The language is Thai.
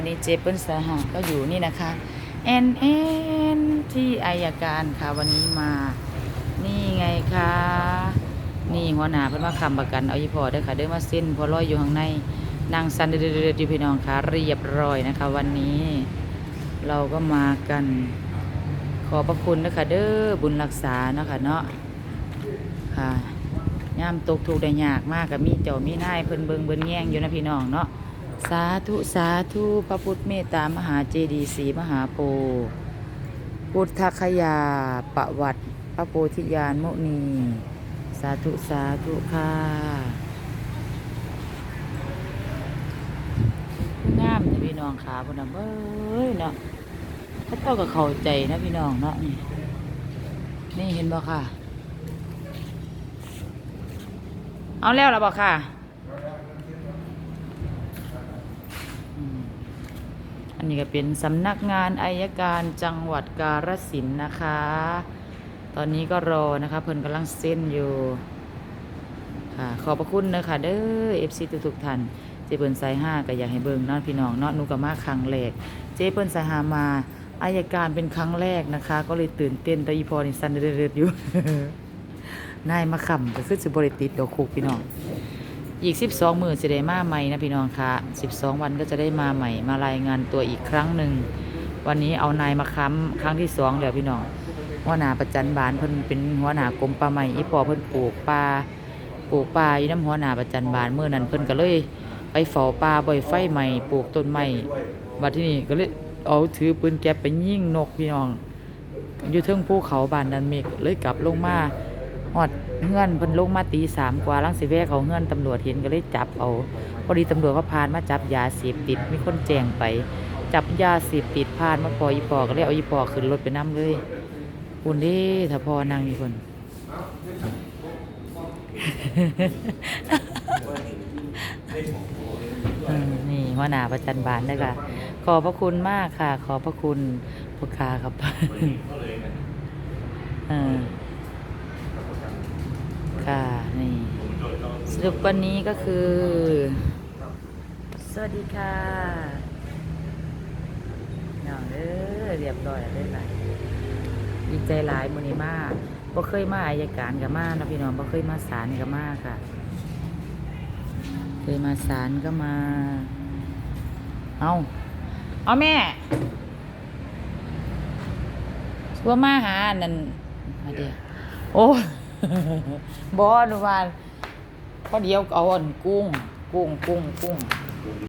วันนี้เจเปิลสาหะก็อยู่นี่นะคะแอนแอนที่อายการค่ะวันนี้มา นี่ไงคะนี่หัวหน้าเพิ่นมาคำประกันเอาอีพอเด้อค่ะเด้อมาเส้นพอลอยอยู่ข้างในนางซันเดือดอยู่พี่น้องค่ะเรียบร้อยนะคะ วันนี้ เราก็มากัน ขอบพระคุณนะคะเด้อบุญรักษาเนาะคะเนาะค่ะย่ามตกถูกได้ยากมากกับมีเจ้ามีนายเพิ่นเบิงเบิ่นแย่งอยู่นะพี่น้องเนาะ สาธุ สาธุ พระพุทธเมตตามหาเจดีย์ศรีมหาโพธิ์พุทธคยาประวัติ พระโพธิญาณมุนี สาธุ สาธุค่ะงามนะพี่น้องขาพุ่นะเบ้ยเนาะถ้าเต้าก็เข้าใจนะพี่น้องเนาะนี่นี่เห็นบ่ค่ะ เอาแล้วแล้วบ่ค่ะอืม อันนี้ก็เป็นสำนักงานอายการจังหวัดกาฬสินธุ์นะคะ ตอนนี้ก็รอนะคะ เพิ่นกำลังเส้นอยู่ค่ะขอบพระคุณนะคะเด้อ FC ทุกๆท่านเจเปิ้นสายห้าก็อยากให้เบิ่งเนาะพี่น้องเนาะหนูก็มาครั้งแรกเจเปิ้นสายหามาอายการเป็นครั้งแรกนะคะ ก็เลยตื่นเต้นแต่อีพอนี่สั่นเรื่อยๆอยู่นายมาขำก็คือสิบริติดดอกคุกพี่น้อง อีก 12 มื้อจะได้มาใหม่นะพี่น้องคะ12 วันก็จะได้มาใหม่ มารายงานตัวอีกครั้งหนึ่ง วันนี้เอานายมาค้ำครั้งที่สองแล้วพี่น้องหัวหน้าประจันบานเพิ่นเป็นหัวหน้ากรมป่าไม้อีปอเพิ่นปลูกป่าปลูกป่าอยู่น้ำหัวหน้าประจันบานเมื่อนั้นเพิ่นก็เลย ไปเฝ้าป่าบ่อยไฟใหม่ปลูกต้นไม้บัดที่นี่ก็เลยเอาถือปืนแก๊ปไปยิงนกพี่น้อง อยู่เทิงภูเขาบานนันเมกเลยกลับลงมา หอดเฮื่อนเพิ่นลงมาตีสามกว่าลังสิแวะเขาเฮื่อนตำรวจเห็นก็เลยจับเอา พอดีตำรวจก็พานมาจับยาเสพติดมีคนแจ้งไป จับยาเสพติดพานมาพออีปอก็เลยเอาอีปอขึ้นรถไปนํเลยคุณเด้ถ้าพอนั่งนี่คนนี่หัวหน้าประจันบานนะคะขอบพระคุณมากค่ะ ขอบพระคุณพกาครับเออ รุปวันนี้ก็คือ สวัสดีค่ะน้องเด้อเรียบร้อยแล้วเด้อหลายดีใจหลายมื้อนี้มากบ่เคยมาอายการกับมานะพี่น้องบ่เคยมาศาลกับมาค่ะ เคยมาศาลก็มา เอาเอาแม่ว่ามาหานนั่นมาเดียวโอ้บอนุวาน พอเดียวเอาอันกุ้ง กุ้งกุ้งกุ้ง